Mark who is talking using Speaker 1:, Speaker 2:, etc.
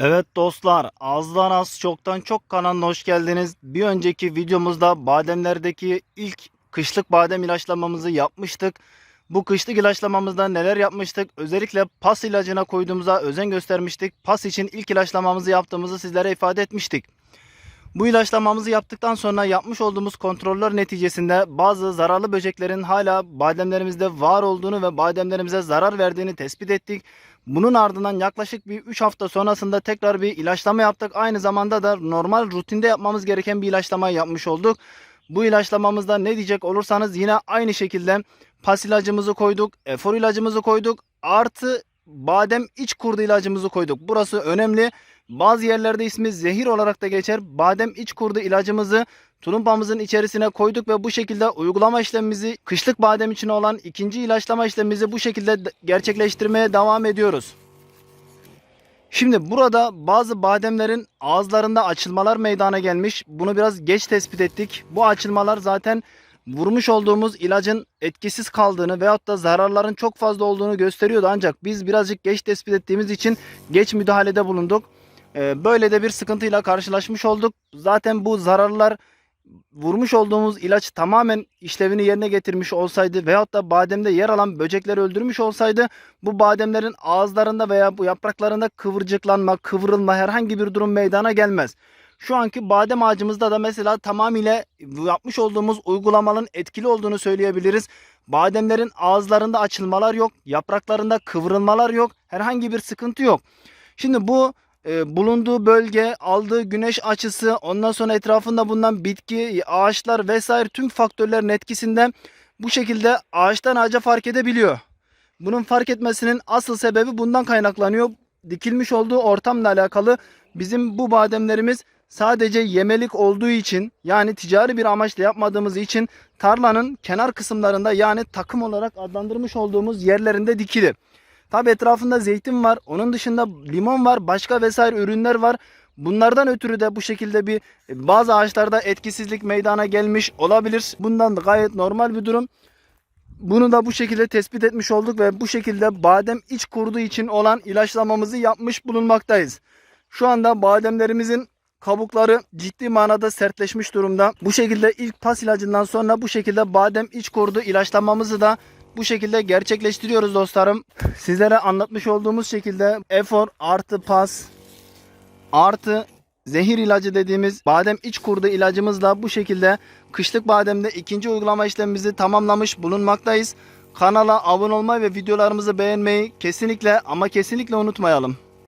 Speaker 1: Evet dostlar, azdan az çoktan çok kanalına hoş geldiniz. Bir önceki videomuzda bademlerdeki ilk kışlık badem ilaçlamamızı yapmıştık. Bu kışlık ilaçlamamızda neler yapmıştık? Özellikle pas ilacına koyduğumuza özen göstermiştik. Pas için ilk ilaçlamamızı yaptığımızı sizlere ifade etmiştik. Bu ilaçlamamızı yaptıktan sonra yapmış olduğumuz kontroller neticesinde bazı zararlı böceklerin hala bademlerimizde var olduğunu ve bademlerimize zarar verdiğini tespit ettik. Bunun ardından yaklaşık bir 3 hafta sonrasında tekrar bir ilaçlama yaptık. Aynı zamanda da normal rutinde yapmamız gereken bir ilaçlama yapmış olduk. Bu ilaçlamamızda ne diyecek olursanız yine aynı şekilde pas ilacımızı koyduk, efor ilacımızı koyduk, artı badem iç kurdu ilacımızı koyduk. Burası önemli. Bazı yerlerde ismi zehir olarak da geçer. Badem iç kurdu ilacımızı tulumpamızın içerisine koyduk ve bu şekilde uygulama işlemimizi kışlık badem için olan ikinci ilaçlama işlemimizi bu şekilde gerçekleştirmeye devam ediyoruz. Şimdi burada bazı bademlerin ağızlarında açılmalar meydana gelmiş. Bunu biraz geç tespit ettik. Bu açılmalar zaten vurmuş olduğumuz ilacın etkisiz kaldığını veyahut da zararların çok fazla olduğunu gösteriyordu. Ancak biz birazcık geç tespit ettiğimiz için geç müdahalede bulunduk. Ee, Böyle de bir sıkıntıyla karşılaşmış olduk. Zaten bu zararlar vurmuş olduğumuz ilaç tamamen işlevini yerine getirmiş olsaydı veyahut da bademde yer alan böcekleri öldürmüş olsaydı bu bademlerin ağızlarında veya bu yapraklarında kıvırcıklanma, kıvrılma herhangi bir durum meydana gelmez. Şu anki badem ağacımızda da mesela tamamıyla yapmış olduğumuz uygulamanın etkili olduğunu söyleyebiliriz. Bademlerin ağızlarında açılmalar yok, yapraklarında kıvrılmalar yok, herhangi bir sıkıntı yok. Şimdi bu e, bulunduğu bölge, aldığı güneş açısı, ondan sonra etrafında bulunan bitki, ağaçlar vesaire tüm faktörlerin etkisinden bu şekilde ağaçtan ağaca fark edebiliyor. Bunun fark etmesinin asıl sebebi bundan kaynaklanıyor. Dikilmiş olduğu ortamla alakalı bizim bu bademlerimiz sadece yemelik olduğu için yani ticari bir amaçla yapmadığımız için tarlanın kenar kısımlarında yani takım olarak adlandırmış olduğumuz yerlerinde dikili. Tabi etrafında zeytin var. Onun dışında limon var. Başka vesaire ürünler var. Bunlardan ötürü de bu şekilde bir bazı ağaçlarda etkisizlik meydana gelmiş olabilir. Bundan da gayet normal bir durum. Bunu da bu şekilde tespit etmiş olduk ve bu şekilde badem iç kurdu için olan ilaçlamamızı yapmış bulunmaktayız. Şu anda bademlerimizin kabukları ciddi manada sertleşmiş durumda. Bu şekilde ilk pas ilacından sonra bu şekilde badem iç kurdu ilaçlamamızı da bu şekilde gerçekleştiriyoruz dostlarım. Sizlere anlatmış olduğumuz şekilde efor artı pas artı zehir ilacı dediğimiz badem iç kurdu ilacımızla bu şekilde kışlık bademde ikinci uygulama işlemimizi tamamlamış bulunmaktayız. Kanala abone olmayı ve videolarımızı beğenmeyi kesinlikle ama kesinlikle unutmayalım.